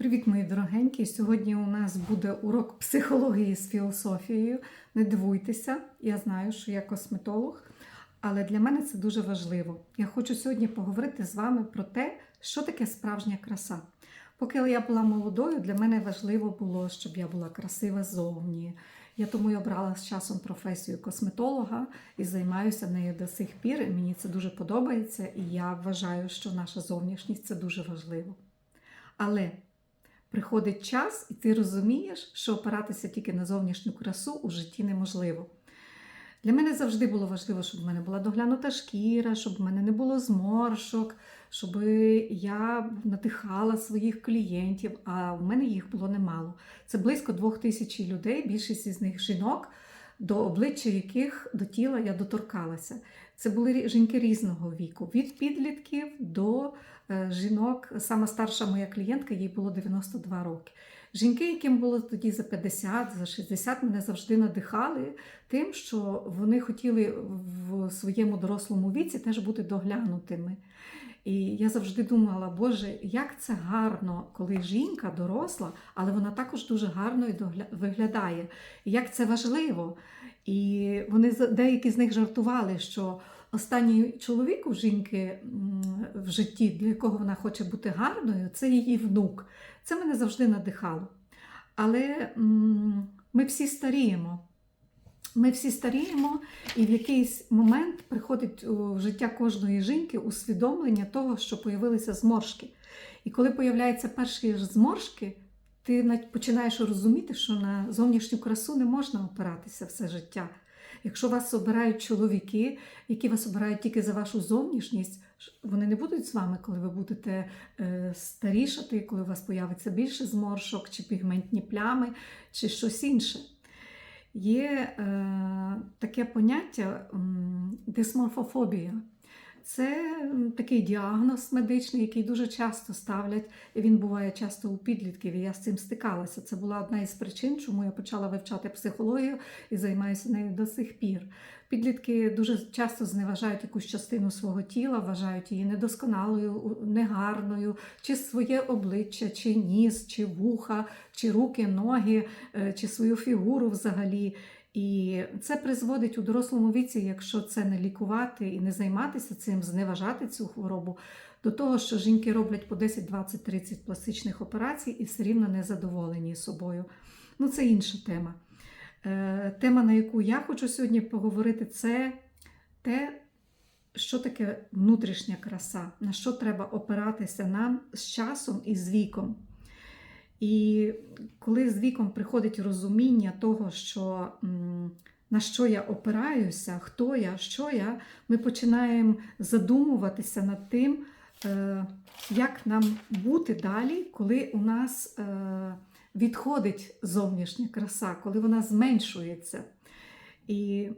Привіт, мої дорогенькі! Сьогодні у нас буде урок психології з філософією. Не дивуйтеся, я знаю, що я косметолог, але для мене це дуже важливо. Я хочу сьогодні поговорити з вами про те, що таке справжня краса. Поки я була молодою, для мене важливо було, щоб я була красива ззовні. Я тому й обрала з часом професію косметолога і займаюся нею до сих пір. Мені це дуже подобається, і я вважаю, що наша зовнішність це дуже важливо. Але приходить час, і ти розумієш, що опиратися тільки на зовнішню красу у житті неможливо. Для мене завжди було важливо, щоб в мене була доглянута шкіра, щоб в мене не було зморшок, щоб я надихала своїх клієнтів, а в мене їх було немало. Це близько двох тисяч людей, більшість із них жінок, до обличчя яких до тіла я доторкалася. Це були жінки різного віку, від підлітків до е, жінок. Сама старша моя клієнтка, їй було 92 роки. Жінки, яким було тоді за 50, за 60, мене завжди надихали тим, що вони хотіли в своєму дорослому віці теж бути доглянутими. І я завжди думала, Боже, як це гарно, коли жінка доросла, але вона також дуже гарно і виглядає. Як це важливо. І вони деякі з них жартували, що останній чоловік у жінки в житті, для якого вона хоче бути гарною, це її внук. Це мене завжди надихало. Але м, ми всі старіємо. Ми всі старіємо, і в якийсь момент приходить у життя кожної жінки усвідомлення того, що появилися зморшки. І коли появляються перші зморшки, ти починаєш розуміти, що на зовнішню красу не можна опиратися все життя. Якщо вас обирають чоловіки, які вас обирають тільки за вашу зовнішність, вони не будуть з вами, коли ви будете е, старішати, коли у вас появиться більше зморшок, чи пігментні плями, чи щось інше. Є е, таке поняття дисморфофобія. Це такий діагноз медичний, який дуже часто ставлять. Він буває часто у підлітків, і я з цим стикалася. Це була одна із причин, чому я почала вивчати психологію і займаюся нею до сих пір. Підлітки дуже часто зневажають якусь частину свого тіла, вважають її недосконалою, негарною, чи своє обличчя, чи ніс, чи вуха, чи руки, ноги, е, чи свою фігуру взагалі. І це призводить у дорослому віці, якщо це не лікувати і не займатися цим, зневажати цю хворобу, до того, що жінки роблять по 10, 20, 30 пластичних операцій і все рівно не задоволені собою. Ну, це інша тема. Е, Тема, на яку я хочу сьогодні поговорити, це те, що таке внутрішня краса, на що треба опиратися нам з часом і з віком. І коли з віком приходить розуміння того, що на що я опираюся, хто я, що я, ми починаємо задумуватися над тим, е, як нам бути далі, коли у нас е, відходить зовнішня краса, коли вона зменшується. І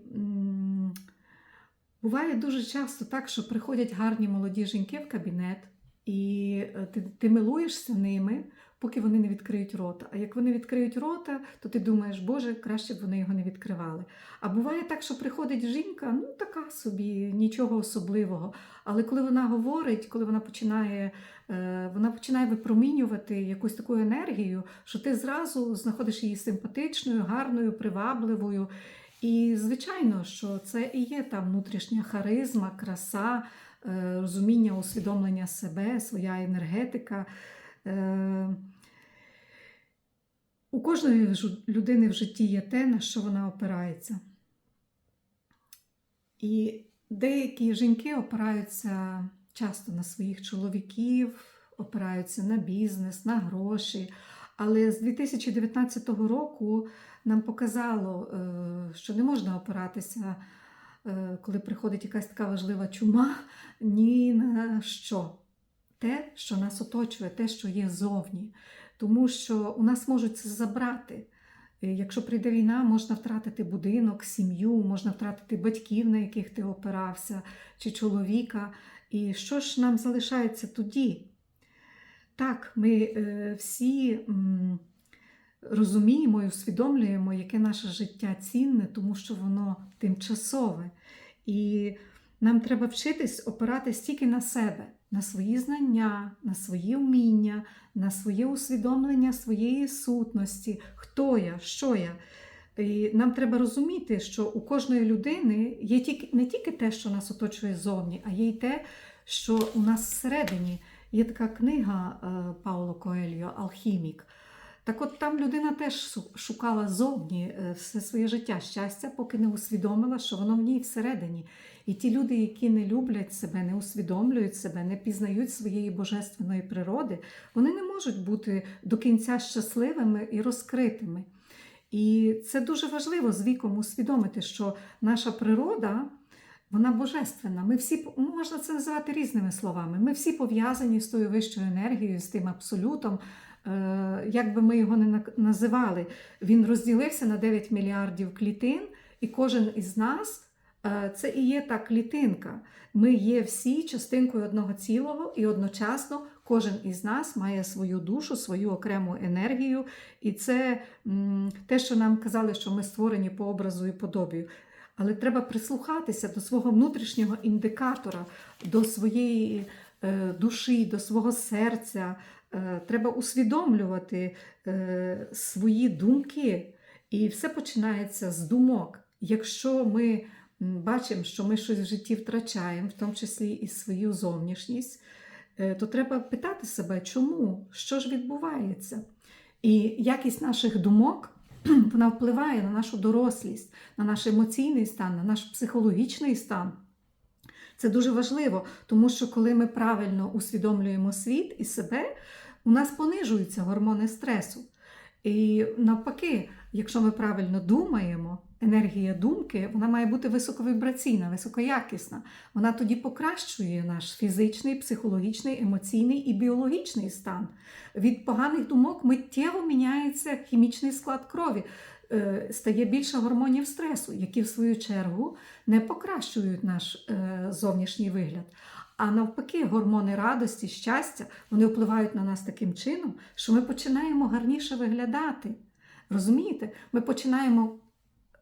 буває дуже часто так, що приходять гарні молоді жінки в кабінет, і е, ти, ти милуєшся ними, поки вони не відкриють рота. А як вони відкриють рота, то ти думаєш, Боже, краще б вони його не відкривали. А буває так, що приходить жінка, ну така собі, нічого особливого. Але коли вона говорить, коли вона починає, е, вона починає випромінювати якусь таку енергію, що ти зразу знаходиш її симпатичною, гарною, привабливою. І звичайно, що це і є та внутрішня харизма, краса, е, розуміння, усвідомлення себе, своя енергетика. Е, У кожної людини в житті є те, на що вона опирається. І деякі жінки опираються часто на своїх чоловіків, опираються на бізнес, на гроші. Але з 2019 року нам показало, е, що не можна опиратися, е, коли приходить якась така важлива чума, ні на що. Те, що нас оточує, те, що є зовні. Тому що у нас можуть це забрати. Е, Якщо прийде війна, можна втратити будинок, сім'ю, можна втратити батьків, на яких ти опирався, чи чоловіка. І що ж нам залишається тоді? Так, ми е, всі розуміємо і усвідомлюємо, яке наше життя цінне, тому що воно тимчасове. І нам треба вчитись опиратись тільки на себе. На свої знання, на свої вміння, на своє усвідомлення своєї сутності, хто я, що я. І нам треба розуміти, що у кожної людини є тільки не тільки те, що нас оточує зовні, а є й те, що у нас всередині. Є така книга е, Пауло Коельо Алхімік. Так от там людина теж шукала зовні е, все своє життя щастя, поки не усвідомила, що воно в ній всередині. І ті люди, які не люблять себе, не усвідомлюють себе, не пізнають своєї божественної природи, вони не можуть бути до кінця щасливими і розкритими. І це дуже важливо з віком усвідомити, що наша природа. Вона божественна. Ми всі можна це називати різними словами. Ми всі пов'язані з тою вищою енергією, з тим абсолютом. Е, Як би ми його не називали, він розділився на 9 мільярдів клітин, і кожен із нас е, це і є та клітинка. Ми є всі частинкою одного цілого, і одночасно кожен із нас має свою душу, свою окрему енергію. І це те, що нам казали, що ми створені по образу і подобію. Але треба прислухатися до свого внутрішнього індикатора, до своєї е, душі, до свого серця. Е, треба усвідомлювати е, свої думки. І все починається з думок. Якщо ми бачимо, що ми щось в житті втрачаємо, в тому числі і свою зовнішність, е, то треба питати себе, чому, що ж відбувається. І якість наших думок вона впливає на нашу дорослість, на наш емоційний стан, на наш психологічний стан. Це дуже важливо, тому що коли ми правильно усвідомлюємо світ і себе, у нас понижуються гормони стресу. І навпаки, якщо ми правильно думаємо, енергія думки вона має бути високовібраційна, високоякісна. Вона тоді покращує наш фізичний, психологічний, емоційний і біологічний стан. Від поганих думок миттєво міняється хімічний склад крові. Е, Стає більше гормонів стресу, які в свою чергу не покращують наш е, зовнішній вигляд. А навпаки, гормони радості, щастя, вони впливають на нас таким чином, що ми починаємо гарніше виглядати. Розумієте? Ми починаємо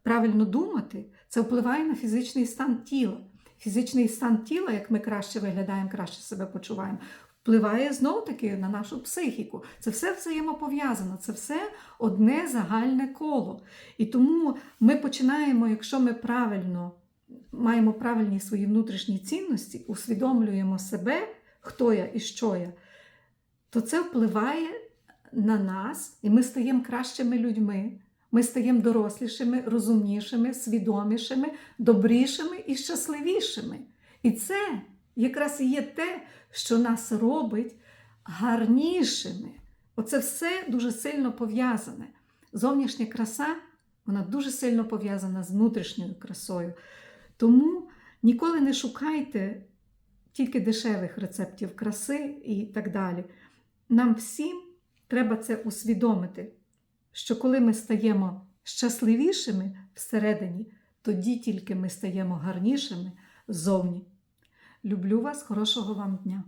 правильно думати, це впливає на фізичний стан тіла. Фізичний стан тіла, як ми краще виглядаємо, краще себе почуваємо, впливає знов таки на нашу психіку. Це все взаємопов'язано, це все одне загальне коло. І тому ми починаємо, якщо ми правильно маємо правильні свої внутрішні цінності, усвідомлюємо себе, хто я і що я, то це впливає на нас, і ми стаємо кращими людьми. Ми стаємо дорослішими, розумнішими, свідомішими, добрішими і щасливішими. І це якраз і є те, що нас робить гарнішими. Оце все дуже сильно пов'язане. Зовнішня краса вона дуже сильно пов'язана з внутрішньою красою. Тому ніколи не шукайте тільки дешевих рецептів краси і так далі. Нам всім треба це усвідомити, що коли ми стаємо щасливішими всередині, тоді тільки ми стаємо гарнішими ззовні. Люблю вас, хорошого вам дня!